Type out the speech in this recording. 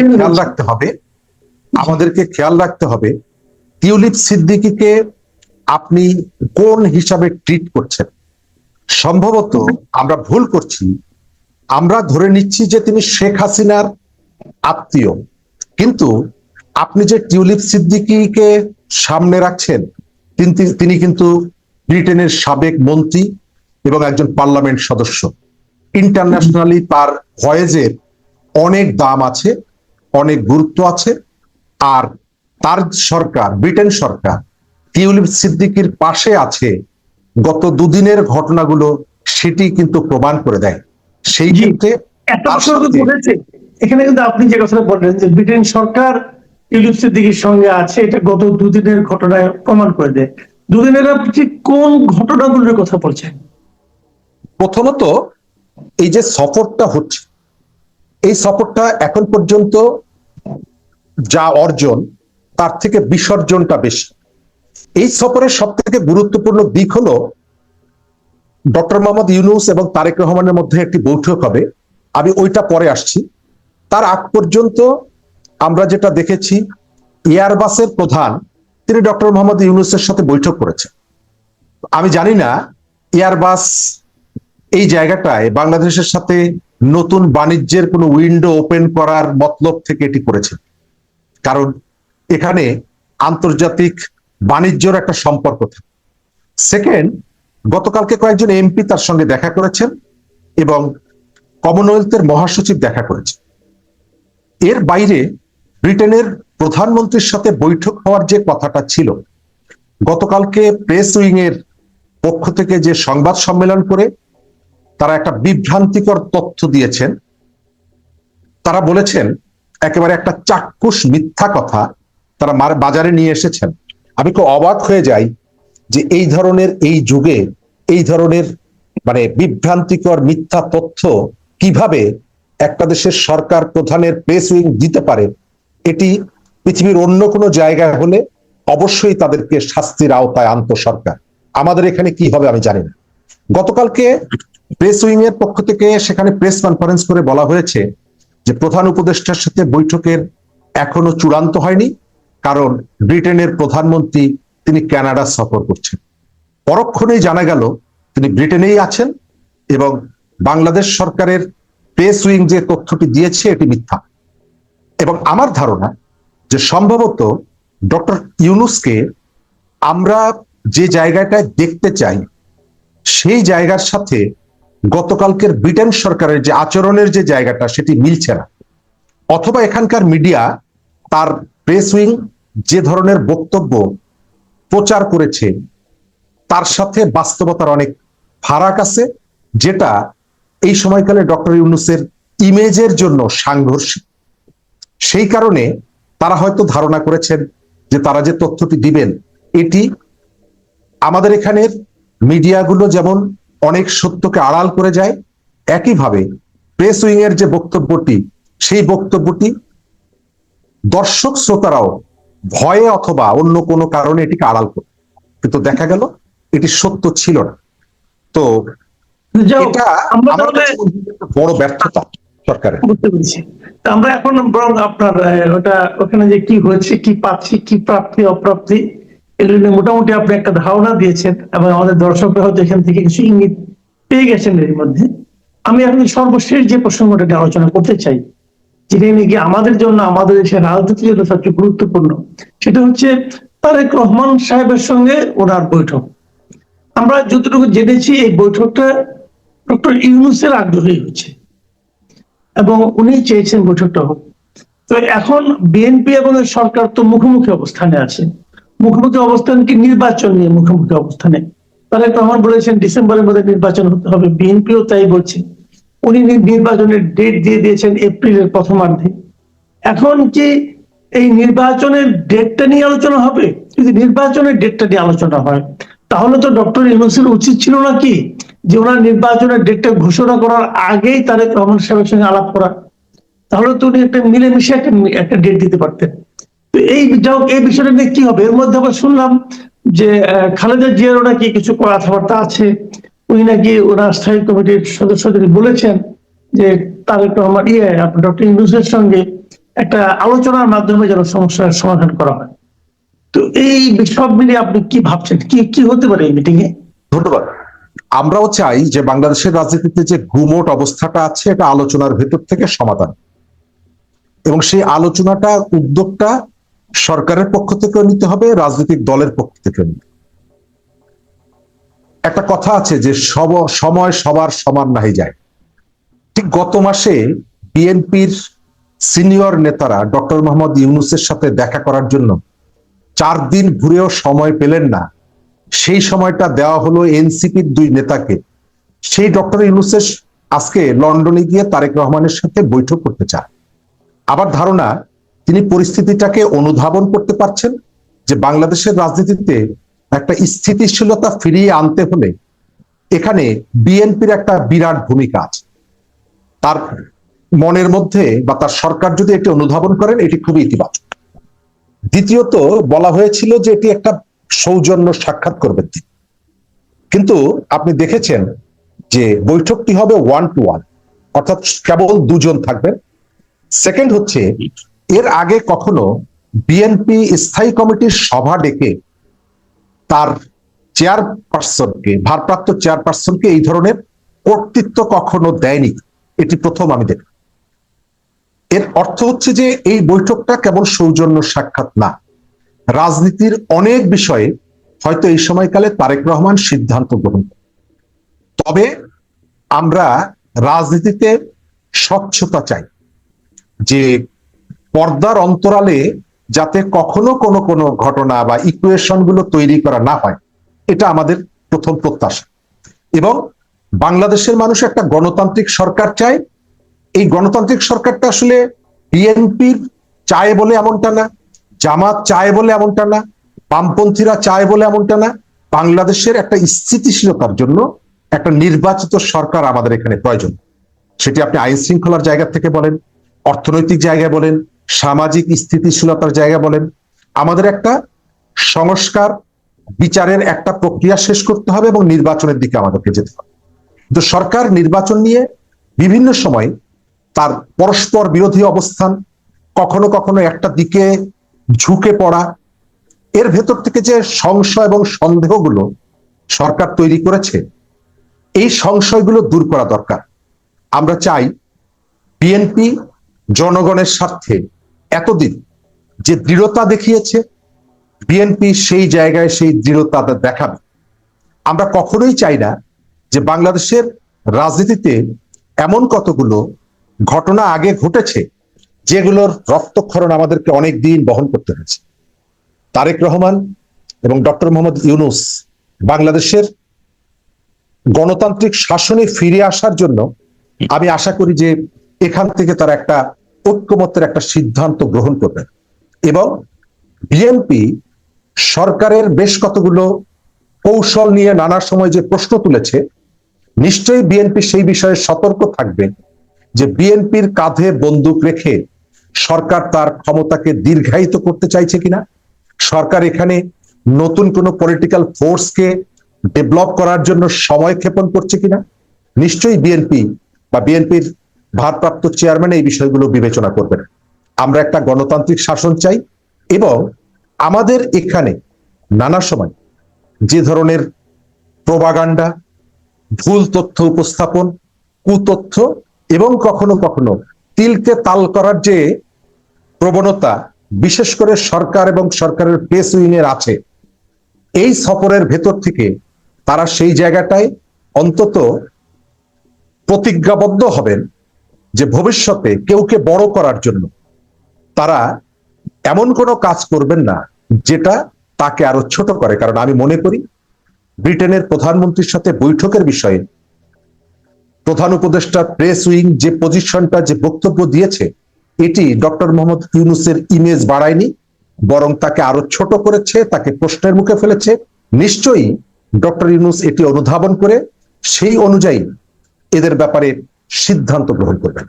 আমাদেরকে খেয়াল রাখতে হবে। আমাদেরকে খেয়াল রাখতে হবে টিউলিপ সিদ্দিকিকে আপনি কোন হিসাবে ট্রিট করছেন। সম্ভবত আমরা ভুল করছি। আমরা ধরে নিচ্ছি যে তিনি শেখ হাসিনার আত্মীয়। কিন্তু আপনি যে টিউলিপ সিদ্দিকিকে সামনে রাখছেন তিনি- তিনি কিন্তু ব্রিটেনের সাবেক মন্ত্রী এবং একজন পার্লামেন্ট সদস্য। ইন্টারন্যাশনালি তার ভয়েজের অনেক দাম আছে। অনেক গুরুত্ব আছে। আর তার সরকার ব্রিটেন সরকার টিউলিপ সিদ্দিকির পাশে আছে। গত দুদিনের ঘটনাগুলো সেটি কিন্তু প্রমাণ করে দেয়। সেই ক্ষেত্রে এখানে কিন্তু আপনি যে কথাটা বললেন যে ব্রিটেন সরকার ইউলিপ সিদ্দিকির সঙ্গে আছে এটা গত দুদিনের ঘটনায় প্রমাণ করে দেয়। দুদিনের আপনি কোন ঘটনাগুলোর কথা বলছেন? প্রথমত এই যে সফরটা হচ্ছে এই সফরটা এখন পর্যন্ত যা অর্জন, তার থেকে বিসর্জনটা বেশি। এই সফরের সব থেকে গুরুত্বপূর্ণ দিক হলো, ডক্টর মোহাম্মদ ইউনুস এবং তারেক রহমানের মধ্যে একটি বৈঠক হবে। আমি ওইটা পরে আসছি। তার আগ পর্যন্ত আমরা যেটা দেখেছি, এয়ারবাসের প্রধান, তিনি ডক্টর মোহাম্মদ ইউনুসের সাথে বৈঠক করেছেন। আমি জানি না, এয়ারবাস এই জায়গাটায় বাংলাদেশের সাথে নতুন বাণিজ্যের কোনো উইন্ডো ওপেন করার মতলব থেকে এটি করেছে। কারণ এখানে আন্তর্জাতিক বাণিজ্যর একটা সম্পর্ক থাকে। সেকেন্ড গতকালকে কয়েকজন এমপি তার সঙ্গে দেখা করেছেন এবং কমনওয়েলথের মহাসচিব দেখা করেছে এর বাইরে ব্রিটেনের প্রধানমন্ত্রীর সাথে বৈঠক হওয়ার যে কথাটা ছিল, গতকালকে প্রেস উইং এর পক্ষ থেকে যে সংবাদ সম্মেলন করে তারা একটা বিভ্রান্তিকর তথ্য দিয়েছেন। তারা বলেছেন, একেবারে একটা চাক্ষুষ মিথ্যা কথা তারা বাজারে নিয়ে এসেছেন। আমি খুব অবাক হয়ে যাই যে এই ধরনের এই যুগে, এই ধরনের মানে বিভ্রান্তিকর মিথ্যা তথ্য কীভাবে একটা দেশের সরকার প্রধানের প্রেস উইং দিতে পারে, এটি পৃথিবীর অন্য কোনো জায়গায় হলে অবশ্যই তাদেরকে শাস্তির আওতায় আনত সরকার। আমাদের এখানে কি হবে আমি জানি না। গতকালকে প্রেস উইং এর পক্ষ থেকে সেখানে প্রেস কনফারেন্স করে বলা হয়েছে যে প্রধান উপদেষ্টার সাথে বৈঠকের এখনও চূড়ান্ত হয়নি, কারণ ব্রিটেনের প্রধানমন্ত্রী তিনি কানাডা সফর করছেন। পরক্ষণেই জানা গেল তিনি ব্রিটেনেই আছেন এবং বাংলাদেশ সরকারের প্রেস উইং যে তথ্যটি দিয়েছে এটি মিথ্যা। এবং আমার ধারণা যে সম্ভবত ডক্টর ইউনুসকে আমরা যে জায়গাটায় দেখতে চাই, সেই জায়গার সাথে গতকালকের ব্রিটেন সরকারের যে আচরণের যে জায়গাটা, সেটি মিলছে না। অথবা এখানকার মিডিয়া তার প্রেস উইং যে ধরনের বক্তব্য প্রচার করেছে, তার সাথে বাস্তবতার অনেক ফারাক আছে, যেটা এই সময়কালে ডক্টর ইউনুসের ইমেজের জন্য সাংঘর্ষিক সেই কারণে তারা হয়তো ধারণা করেছেন যে তারা যে তথ্যটি দিবেন, এটি আমাদের এখানের মিডিয়াগুলো যেমন অনেক সত্যকে আড়াল করে যায়। একইভাবে প্রেস উইং এর যে বক্তব্যটি সেই বক্তব্যটি দর্শক শ্রোতারাও ভয়ে অথবা অন্য কোনো কারণে এটিকে আড়াল করে। কিন্তু দেখা গেল এটি সত্য ছিল না। তো যাও, এটা আমার কাছে একটা বড় ব্যর্থতা সরকারের। বুঝতে পেরেছি। আমরা এখন বরং আপনার ওটা ওখানে যে কি হয়েছে কি পাচ্ছি কি প্রাপ্তি অপ্রাপ্তি নিয়ে মোটামুটি আপনি একটা ধারণা দিয়েছেন এবং আমাদের দর্শকরা হয়তো এখান থেকে কিছু ইঙ্গিত পেয়ে গেছেন এর মধ্যে। আমি এখন সর্বশেষ যে প্রসঙ্গটা আলোচনা করতে চাই, যেটা নাকি আমাদের জন্য, আমাদের দেশের রাজনীতির জন্য সবচেয়ে গুরুত্বপূর্ণ, সেটা হচ্ছে তারেক রহমান সাহেবের সঙ্গে ওনার বৈঠক। আমরা যতটুকু জেনেছি, এই বৈঠকটা ডক্টর ইউনুসের আগ্রহী হচ্ছে এবং উনি চেয়েছেন বৈঠকটা হোক। তো এখন বিএনপি এবং সরকার তো মুখোমুখি অবস্থানে আছে। মুখোমুখি অবস্থান কি নির্বাচন নিয়ে মুখোমুখি অবস্থানে? তারেক রহমান বলেছেন ডিসেম্বরের মধ্যে নির্বাচন হতে হবে। বিএনপিও তাই বলছে। উনি নির্বাচনের ডেট দিয়ে দিয়েছেন এপ্রিলের প্রথমার্ধে। এখন কি এই নির্বাচনের ডেটটা নিয়ে আলোচনা হবে? যদি নির্বাচনের ডেটটা নিয়ে আলোচনা হয়, তাহলে তো ডক্টর ইউনুসের উচিত ছিল না কি যে ওনার নির্বাচনের ডেটটা ঘোষণা করার আগেই তারেক রহমান সাহেবের সঙ্গে আলাপ করা? তাহলে তো উনি একটা মিলেমিশে একটা একটা ডেট দিতে পারতেন। এই যাও, এই বিষয়টা নিয়ে কি হবে? এর মধ্যে আবার শুনলাম যে খালেদা জিয়ারও নাকি কিছু কথাবার্তা আছে। উনি নাকি ওনার স্থায়ী কমিটির সদস্যদের বলেছেন যে, তারেক রহমান ইয়ে ডক্টর ইউনুসের সঙ্গে একটা আলোচনার মাধ্যমে যেন সমস্যার সমাধান করা হয়। তো এই সব মিলিয়ে আপনি কি ভাবছেন? কি কি হতে পারে এই মিটিং এ ধন্যবাদ আমরাও চাই যে, বাংলাদেশের রাজনীতিতে যে গুমোট অবস্থাটা আছে, এটা আলোচনার ভেতর থেকে সমাধান। এবং সেই আলোচনাটা, উদ্যোগটা সরকারের পক্ষ থেকেও নিতে হবে, রাজনৈতিক দলের পক্ষ থেকেও নিতে একটা কথা আছে যে সব, সময় সবার সমান নাহি যায়। ঠিক গত মাসে বিএনপির সিনিয়র নেতারা ডক্টর মোহাম্মদ ইউনুসের সাথে দেখা করার জন্য চার দিন ঘুরেও সময় পেলেন না। সেই সময়টা দেওয়া হলো এনসিপির দুই নেতাকে। সেই ডক্টর ইউনুসেস আজকে লন্ডনে গিয়ে তারেক রহমানের সাথে বৈঠক করতে চায়। আবার ধারণা তিনি পরিস্থিতিটাকে অনুধাবন করতে পারছেন যে বাংলাদেশের রাজনীতিতে একটা স্থিতিশীলতা ফিরিয়ে আনতে হলে এখানে বিএনপির একটা বিরাট ভূমিকা আছে। তার মনের মধ্যে বা তার সরকার যদি এটি অনুধাবন করেন, এটি খুবই ইতিবাচক। দ্বিতীয়ত, বলা হয়েছিল যে এটি একটা সৌজন্য সাক্ষাৎ করবেন তিনি। কিন্তু আপনি দেখেছেন যে বৈঠকটি হবে ওয়ান টু ওয়ান অর্থাৎ কেবল দুজন থাকবেন। সেকেন্ড হচ্ছে এর আগে কখনো বিএনপি স্থায়ী কমিটির সভা ডেকে তার চেয়ারপারসনকে, ভারপ্রাপ্ত চেয়ারপারসনকে এই ধরনের কর্তৃত্ব কখনো দেয়নি। এটি প্রথম আমি দেখি এর অর্থ হচ্ছে যে এই বৈঠকটা কেবল সৌজন্য সাক্ষাৎ না। রাজনীতির অনেক বিষয়ে হয়তো এই সময়কালে তারেক রহমান সিদ্ধান্ত গ্রহণ। তবে আমরা রাজনীতিতে স্বচ্ছতা চাই যে পর্দার অন্তরালে যাতে কখনো কোনো কোনো ঘটনা বা ইকুয়েশনগুলো তৈরি করা না হয়, এটা আমাদের প্রথম প্রত্যাশা। এবং বাংলাদেশের মানুষ একটা গণতান্ত্রিক সরকার চায়। এই গণতান্ত্রিক সরকারটা আসলে বিএনপির চায় বলে এমনটা না, জামাত চায় বলে এমনটা না, বামপন্থীরা চায় বলে এমনটা না, বাংলাদেশের একটা স্থিতিশীলতার জন্য একটা নির্বাচিত সরকার আমাদের এখানে প্রয়োজন। সেটি আপনি আইন শৃঙ্খলার জায়গা থেকে বলেন, অর্থনৈতিক জায়গায় বলেন সামাজিক স্থিতিশীলতার জায়গা বলেন, আমাদের একটা সংস্কার বিচারের একটা প্রক্রিয়া শেষ করতে হবে এবং নির্বাচনের দিকে আমাদেরকে যেতে হবে। কিন্তু সরকার নির্বাচন নিয়ে বিভিন্ন সময় তার পরস্পর বিরোধী অবস্থান, কখনো কখনো একটা দিকে ঝুঁকে পড়া, এর ভেতর থেকে যে সংশয় এবং সন্দেহগুলো সরকার তৈরি করেছে, এই সংশয়গুলো দূর করা দরকার। আমরা চাই বিএনপি জনগণের স্বার্থে এতদিন যে দৃঢ়তা দেখিয়েছে, বিএনপি সেই জায়গায় সেই দৃঢ়তা দেখাবে। আমরা কখনোই চাই না যে বাংলাদেশের রাজনীতিতে এমন কতগুলো ঘটনা আগে ঘটেছে যেগুলোর রক্তক্ষরণ আমাদেরকে অনেক দিন বহন করতে হয়েছে। তারেক রহমান এবং ডক্টর মোহাম্মদ ইউনুস বাংলাদেশের গণতান্ত্রিক শাসনে ফিরে আসার জন্য আমি আশা করি যে এখান থেকে তারা একটা ঐক্যমত্যের একটা সিদ্ধান্ত গ্রহণ করবেন এবং বিএনপি সরকারের বেশ কতগুলো কৌশল নিয়ে নানা সময় যে প্রশ্ন তুলেছে, নিশ্চয়ই বিএনপি সেই বিষয়ে সতর্ক থাকবে যে বিএনপির কাঁধে বন্দুক রেখে সরকার তার ক্ষমতাকে দীর্ঘায়িত করতে চাইছে কিনা, সরকার এখানে নতুন কোনো পলিটিক্যাল ফোর্সকে ডেভেলপ করার জন্য সময় ক্ষেপণ করছে কিনা, নিশ্চয়ই বিএনপি বা বিএনপির ভারপ্রাপ্ত চেয়ারম্যান এই বিষয়গুলো বিবেচনা করবেন। আমরা একটা গণতান্ত্রিক শাসন চাই এবং আমাদের এখানে নানা সময় যে ধরনের প্রবাগান্ডা, ভুল তথ্য উপস্থাপন, কুতথ্য এবং কখনো কখনো তিলকে তাল করার যে প্রবণতা, বিশেষ করে সরকার এবং সরকারের প্রেস উইংয়ের আছে, এই সফরের ভেতর থেকে তারা সেই জায়গাটায় অন্তত প্রতিজ্ঞাবদ্ধ হবেন যে ভবিষ্যতে কেউকে বড় করার জন্য তারা এমন কোনো কাজ করবেন না যেটা তাকে আরও ছোট করে। কারণ আমি মনে করি ব্রিটেনের প্রধানমন্ত্রীর সাথে বৈঠকের বিষয়ে প্রধান উপদেষ্টা প্রেস উইং যে পজিশনটা, যে বক্তব্য দিয়েছে, এটি ডক্টর মোহাম্মদ ইউনুসের ইমেজ বাড়ায়নি, বরং তাকে আরও ছোট করেছে, তাকে প্রশ্নের মুখে ফেলেছে। নিশ্চয়ই ডক্টর ইউনুস এটি অনুধাবন করে, সেই অনুযায়ী এদের ব্যাপারে সিদ্ধান্ত গ্রহণ করবেন।